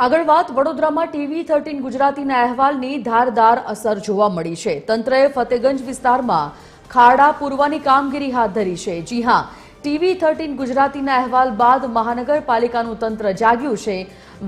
આગળ વાત, વડોદરામાં ટીવી થર્ટીન ગુજરાતીના અહેવાલની ધારદાર અસર જોવા મળી છે. તંત્રએ ફતેગંજ વિસ્તારમાં ખાડા પૂરવાની કામગીરી હાથ ધરી છે. જી હા ટીવી થર્ટીન ગુજરાતીના અહેવાલ બાદ મહાનગરપાલિકાનું તંત્ર જાગ્યું છે.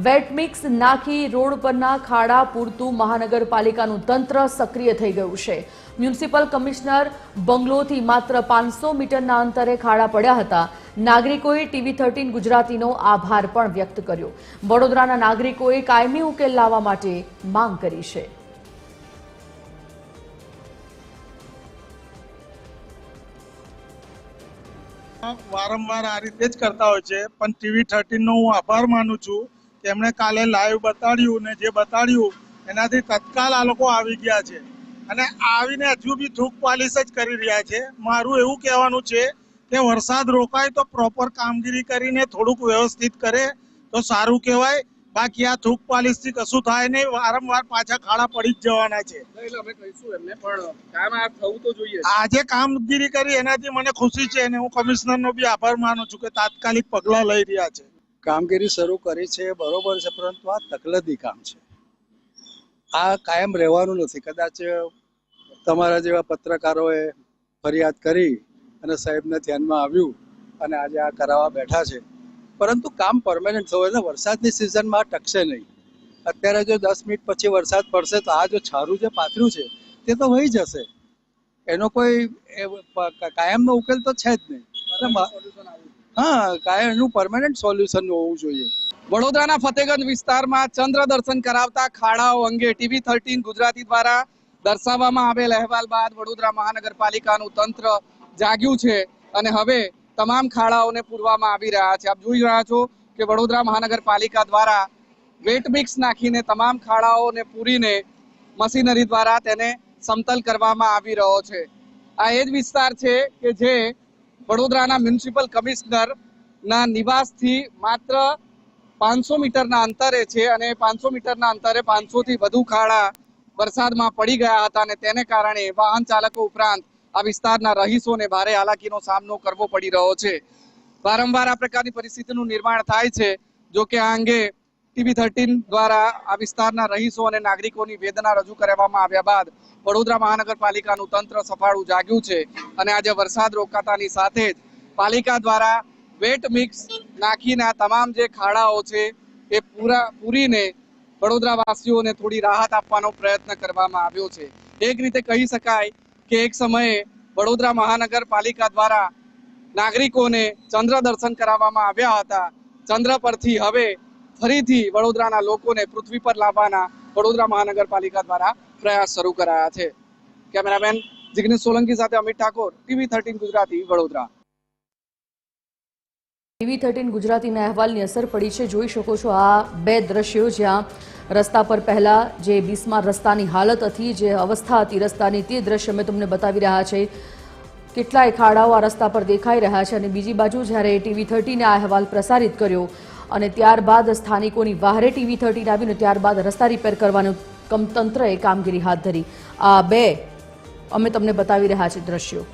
વેટ મિક્સ નાખી રોડ પરના ખાડા પૂરતું મહાનગરપાલિકાનું તંત્ર સક્રિય થઈ ગયું છે. મ્યુનિસિપલ કમિશનર બંગલોથી માત્ર પાંચસો મીટરના અંતરે ખાડા પડ્યા હતા. નાગરિકોએ ટીવી થર્ટીન ગુજરાતીનો આભાર પણ વ્યક્ત કર્યો. વડોદરાના નાગરિકોએ કાયમી ઉકેલ લાવવા માટે માંગ કરી છે. વારંવાર આ રીતે જ કરતા હોય છે. પણ ટીવી થર્ટીન નો હું આભાર માનું છું કે એમણે કાલે લાઈવ બતાડ્યું ને જે બતાડ્યું, એનાથી તત્કાલ આ લોકો આવી ગયા છે. અને આવીને હજુ બી થૂક પાલિશ જ કરી રહ્યા છે. મારું એવું કહેવાનું છે કે વરસાદ રોકાય તો પ્રોપર કામગીરી કરીને થોડુંક વ્યવસ્થિત કરે, તો સારું કહેવાય. બાકી આ થૂક પાલિશથી કશું થાય નહીં વારંવાર પાછા ખાડા પડી જ જવાના છે. કહીશું એમને પણ કામ આ થવું તો જોઈએ. આજે કામગીરી કરી એનાથી મને ખુશી છે અને હું કમિશનર નો બી આભાર માનું છું કે તાત્કાલિક પગલા લઈ રહ્યા છે. કામગીરી શરૂ કરી છે બરોબર છે પરંતુ આ તકલદી કામ છે. આ કાયમ રહેવાનું નથી. કદાચ તમારા જેવા પત્રકારોએ ફરિયાદ કરી અને સાહેબને ધ્યાનમાં આવ્યું અને આજે આ કરાવવા બેઠા છે. પરંતુ કામ પરમેનન્ટ થવું એટલે વરસાદની સિઝનમાં ટકશે નહીં. અત્યારે જો દસ મિનિટ પછી વરસાદ પડશે તો આ જો છારું જે પાથર્યું છે તે તો વહી જશે. એનો કોઈ કાયમનો ઉકેલ તો છે જ નહીં. હા કાયમ એનું પરમેનન્ટ સોલ્યુશન હોવું જોઈએ. વડોદરાના ફતેગંજ વિસ્તારમાં ચંદ્ર દર્શન કરાવતા ખાડાઓ અંગે ટીવી થર્ટીન ગુજરાતી દ્વારા દર્શાવવામાં આવેલ અહેવાલ બાદ વડોદરા મહાનગરપાલિકાનું તંત્ર જાગ્યું છે. અને હવે તમામ ખાડાઓને પૂરવામાં આવી રહ્યા છે. આપ જોઈ રહ્યા છો કે વડોદરા મહાનગરપાલિકા દ્વારા વેટ મિક્સ નાખીને તમામ ખાડાઓને પૂરીને મશીનરી દ્વારા તેને સમતલ કરવામાં આવી રહ્યો છે. આ એ જ વિસ્તાર છે કે જે વડોદરાના મ્યુનિસિપલ કમિશનર ના નિવાસથી માત્ર પાંચસો મીટરના અંતરે છે અને પાંચસો મીટરના અંતરે પાંચસોથી વધુ ખાડા વરસાદમાં પડી ગયા હતા અને તેને કારણે વાહન ચાલકો ઉપરાંત આ વિસ્તારના રહીશોને ભારે હાલાકીનો સામનો કરવો પડી રહ્યો છે. વારંવાર આ પ્રકારની પરિસ્થિતિનું નિર્માણ થાય છે, જો કે આ અંગે ટીવી થર્ટીન દ્વારા આ વિસ્તારના રહીશો અને નાગરિકોની વેદના રજૂ કરવામાં આવ્યા બાદ વડોદરા મહાનગરપાલિકાનું તંત્ર સફાળું જાગ્યું છે અને આજે વરસાદ રોકાતાની સાથે જ પાલિકા દ્વારા વેટ મિક્સ નાખીને તમામ જે ખાડાઓ છે એ પૂરા પૂરીને વડોદરા વાસીઓને થોડી રાહત આપવાનો પ્રયત્ન કરવામાં આવ્યો છે. એક રીતે કહી શકાય કે એક સમયે વડોદરા મહાનગરપાલિકા દ્વારા નાગરિકોને ચંદ્ર દર્શન કરાવવામાં આવ્યા હતા. ચંદ્ર પરથી હવે ફરીથી વડોદરાના લોકોને પૃથ્વી પર લાવવાના વડોદરા મહાનગરપાલિકા દ્વારા પ્રયાસ શરૂ કરાયા છે. કેમેરામેન જિગ્નેશ સોલંકી સાથે Amit Thakor, TV thirteen Gujarati, Vadodara. TV thirteen ગુજરાતીના અહેવાલની અસર પડી છે. જોઈ શકો છો આ બે દ્રશ્યો જ્યાં રસ્તા પર પહેલા જે બિસ્માર રસ્તાની હાલત હતી, જે અવસ્થા હતી રસ્તાની, તે દ્રશ્ય મેં તમને બતાવી રહ્યા છે. કેટલાય ખાડાઓ આ રસ્તા પર દેખાઈ રહ્યા છે અને બીજી બાજુ જ્યારે ટીવી થર્ટીને આ અહેવાલ પ્રસારિત કર્યો અને ત્યારબાદ સ્થાનિકોની વાહરે ટીવી થર્ટીને આવીને ત્યારબાદ રસ્તા રિપેર કરવાનું કમ તંત્રએ કામગીરી હાથ ધરી. આ બે અમે તમને બતાવી રહ્યા છે દ્રશ્યો.